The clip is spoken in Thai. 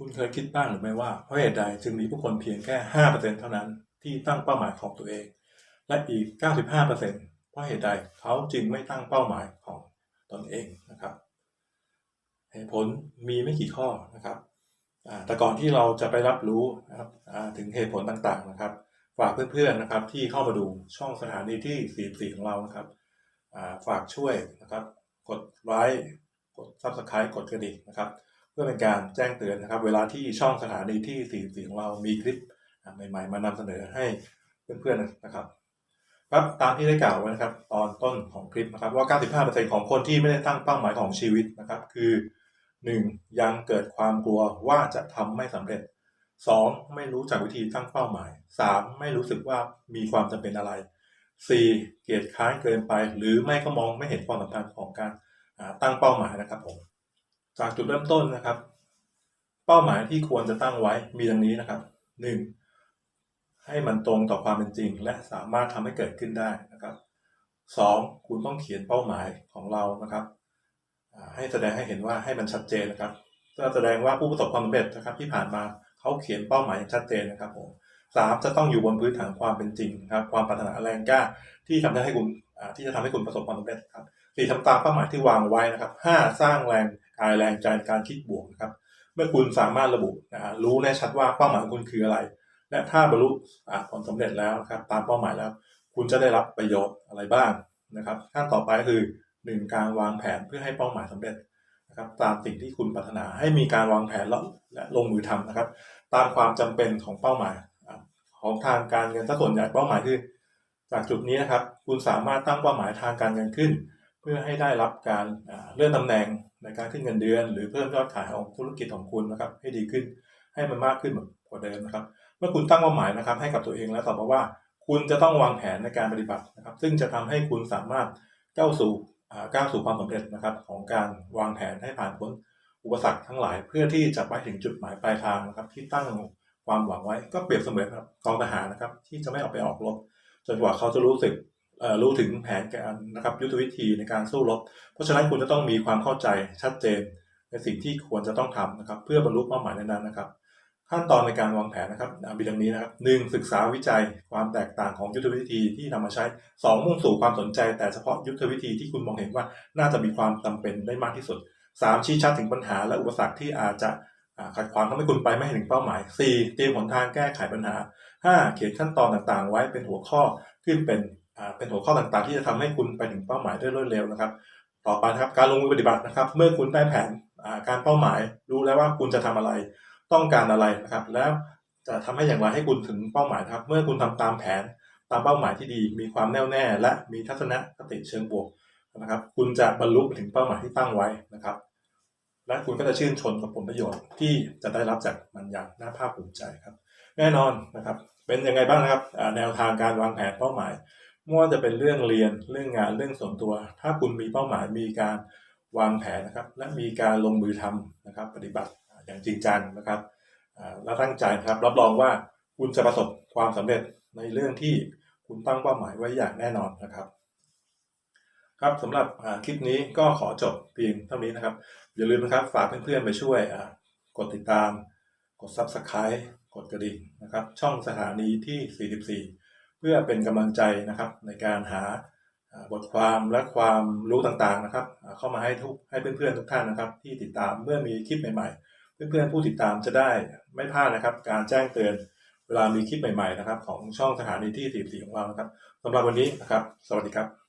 คุณเคยคิดบ้างหรือไม่ว่าเพราะเหตุใดจึงมีผู้คนเพียงแค่ 5%เท่านั้นที่ตั้งเป้าหมายของตัวเอง และอีก 95%เพราะเหตุใดเขาจึงไม่ตั้งเป้าหมายของตนเองนะครับเหตุผลมีไม่กี่ข้อนะครับแต่ก่อนที่เราจะไปรับรู้นะครับถึงเหตุผลต่างๆนะครับฝากเพื่อนๆนะครับที่เข้ามาดูช่องสถานีที่ 44 ของเรานะครับฝากช่วยนะครับ กดไลค์กด Subscribe กดกระดิ่งนะครับ พื่อเป็นการแจ้งเตือนนะครับ เวลาที่ช่องสถานีที่ 44 ของเรามีคลิปใหม่ ๆ มานำเสนอให้เพื่อนๆนะครับครับตามที่ได้กล่าวไว้นะครับ ตอนต้นของคลิปนะครับว่า 95%ของคนที่ไม่ได้ตั้งเป้าหมายของชีวิตนะครับ คือ 1. ยังเกิดความกลัวว่าจะทำไม่สำเร็จ 2. ไม่รู้จักวิธีตั้งเป้าหมาย 3. ไม่รู้สึกว่ามีความจำเป็นอะไร 4. เกียจค้านเกินไป หรือไม่ก็มองไม่เห็นความสำคัญของการตั้งเป้าหมายนะครับผม จากจุดเริ่มต้นนะครับ เป้าหมายที่ควรจะตั้งไว้มีดังนี้นะครับ 1. ให้มันตรงต่อความเป็นจริง และสามารถทำให้เกิดขึ้นได้นะครับ 2. คุณต้องเขียนเป้าหมายของเรานะครับ ให้แสดงให้เห็นว่าให้มันชัดเจนนะครับก็แสดงว่าผู้ประสบความสำเร็จนะครับ ที่ผ่านมาเขาเขียนเป้าหมายอย่างชัดเจนนะครับผมสามจะต้องอยู่บนพื้นฐานความเป็นจริงครับความปรารถนาแรงกล้าที่ทำให้คุณที่จะทำให้คุณประสบความสำเร็จครับสี่ทำตามเป้าหมายที่วางไว้นะครับห้าสร้างแรง กายแรงใจการคิดบวกนะครับ เมื่อคุณสามารถระบุนะรู้แน่ชัดว่าเป้าหมายของคุณคืออะไร และถ้าบรรลุอ่าผลสำเร็จแล้วนะครับตามเป้าหมายแล้ว คุณจะได้รับประโยชน์อะไรบ้างนะครับขั้นต่อไปคือหนึ่งการวางแผนเพื่อให้เป้าหมายสำเร็จนะครับตามสิ่งที่คุณปรารถนาให้มีการวางแผนแล้วและลงมือทำนะครับ ตามความจำเป็นของเป้าหมายอ่าของทางการเงินถ้าส่วนใหญ่เป้าหมายคือ จากจุดนี้นะครับ คุณสามารถตั้งเป้าหมายทางการเงินขึ้น เพื่อให้ได้รับการเลื่อนตำแหน่งในการขึ้นเงินเดือน หรือเพิ่มยอดขายของธุรกิจของคุณนะครับ ให้ดีขึ้นให้มันมากขึ้นกว่าเดิมนะครับ เมื่อคุณตั้งเป้าหมายนะครับ ให้กับตัวเองแล้วตอมาว่า คุณจะต้องวางแผนในการปฏิบัตินะครับ ซึ่งจะทำให้คุณสามารถก้าวสู่ก้าวสู่ความสำเร็จนะครับ ของการวางแผนให้ผ่านพ้นอุปสรรคทั้งหลาย เพื่อที่จะไปถึงจุดหมายปลายทางนะครับ ที่ตั้งความหวังไว้ก็เปรียบเสมือนกับกองทหารนะครับ ที่จะไม่ออกไปออกรบจนกว่าเขาจะรู้สึก รู้ถึงแผนการนะครับยุทธวิธีในการสู้รบ เพราะฉะนั้นคุณจะต้องมีความเข้าใจชัดเจนในสิ่งที่ควรจะต้องทำนะครับ เพื่อบรรลุเป้าหมายนั้นๆนะครับ ขั้นตอนในการวางแผนนะครับมีดังนี้นะครับหนึ่งศึกษาวิจัยความแตกต่างของยุทธวิธีที่นำมาใช้สองมุ่งสู่ความสนใจ แต่เฉพาะยุทธวิธีที่คุณมองเห็นว่าน่าจะมีความจำเป็นได้มากที่สุดสามชี้ชัดถึงปัญหาและอุปสรรคที่อาจจะขัดขวางทำให้คุณไปไม่ถึงเป้าหมายสี่เตรียมหนทางแก้ไขปัญหาห้าเขียนขั้นตอนต่างๆ ไว้เป็นหัวข้อขึ้นเป็น เป็นหัวข้อต่างๆ ที่จะทำให้คุณไปถึงเป้าหมายได้รวดเร็วนะครับ ต่อไปนะครับการลงมือปฏิบัตินะครับ เมื่อคุณได้แผนอ่าการเป้าหมาย รู้แล้วว่าคุณจะทำอะไรต้องการอะไรนะครับ แล้วจะทำให้อย่างไรให้คุณถึงเป้าหมายครับ เมื่อคุณทำตามแผนตามเป้าหมายที่ดี มีความแน่วแน่และมีทัศนคติเชิงบวกนะครับ คุณจะบรรลุไปถึงเป้าหมายที่ตั้งไว้นะครับ และคุณก็จะชื่นชมกับผลประโยชน์ที่จะได้รับจากมันอย่างน่าภาคภูมิใจครับ แน่นอนนะครับ เป็นยังไงบ้างนะครับอ่าแนวทางการวางแผนเป้าหมาย ไม่ว่าจะเป็นเรื่องเรียนเรื่องงานเรื่องส่วนตัว ถ้าคุณมีเป้าหมายมีการวางแผนนะครับ และมีการลงมือทำนะครับ ปฏิบัติอย่างจริงจังนะครับและตั้งใจครับรับรองว่าคุณจะประสบความสำเร็จในเรื่องที่คุณตั้งเป้าหมายไว้อย่างแน่นอนนะครับ ครับสำหรับคลิปนี้ก็ขอจบเพียงเท่านี้นะครับ อย่าลืมนะครับฝากเพื่อนๆไปช่วยกดติดตาม กด Subscribe กดกระดิ่งนะครับ ช่องสถานีที่ 44 เพื่อเป็นกำลังใจนะครับในการหาบทความและความรู้ต่างๆนะครับ เข้ามาให้ทุกให้เพื่อนๆทุกท่านนะครับ ที่ติดตามเมื่อมีคลิปใหม่ๆ เพื่อนๆผู้ติดตามจะได้ไม่พลาดนะครับ การแจ้งเตือนเวลามีคลิปใหม่ๆนะครับ ของช่องสถานีที่ 44 ของเรานะครับสำหรับวันนี้นะครับ สวัสดีครับ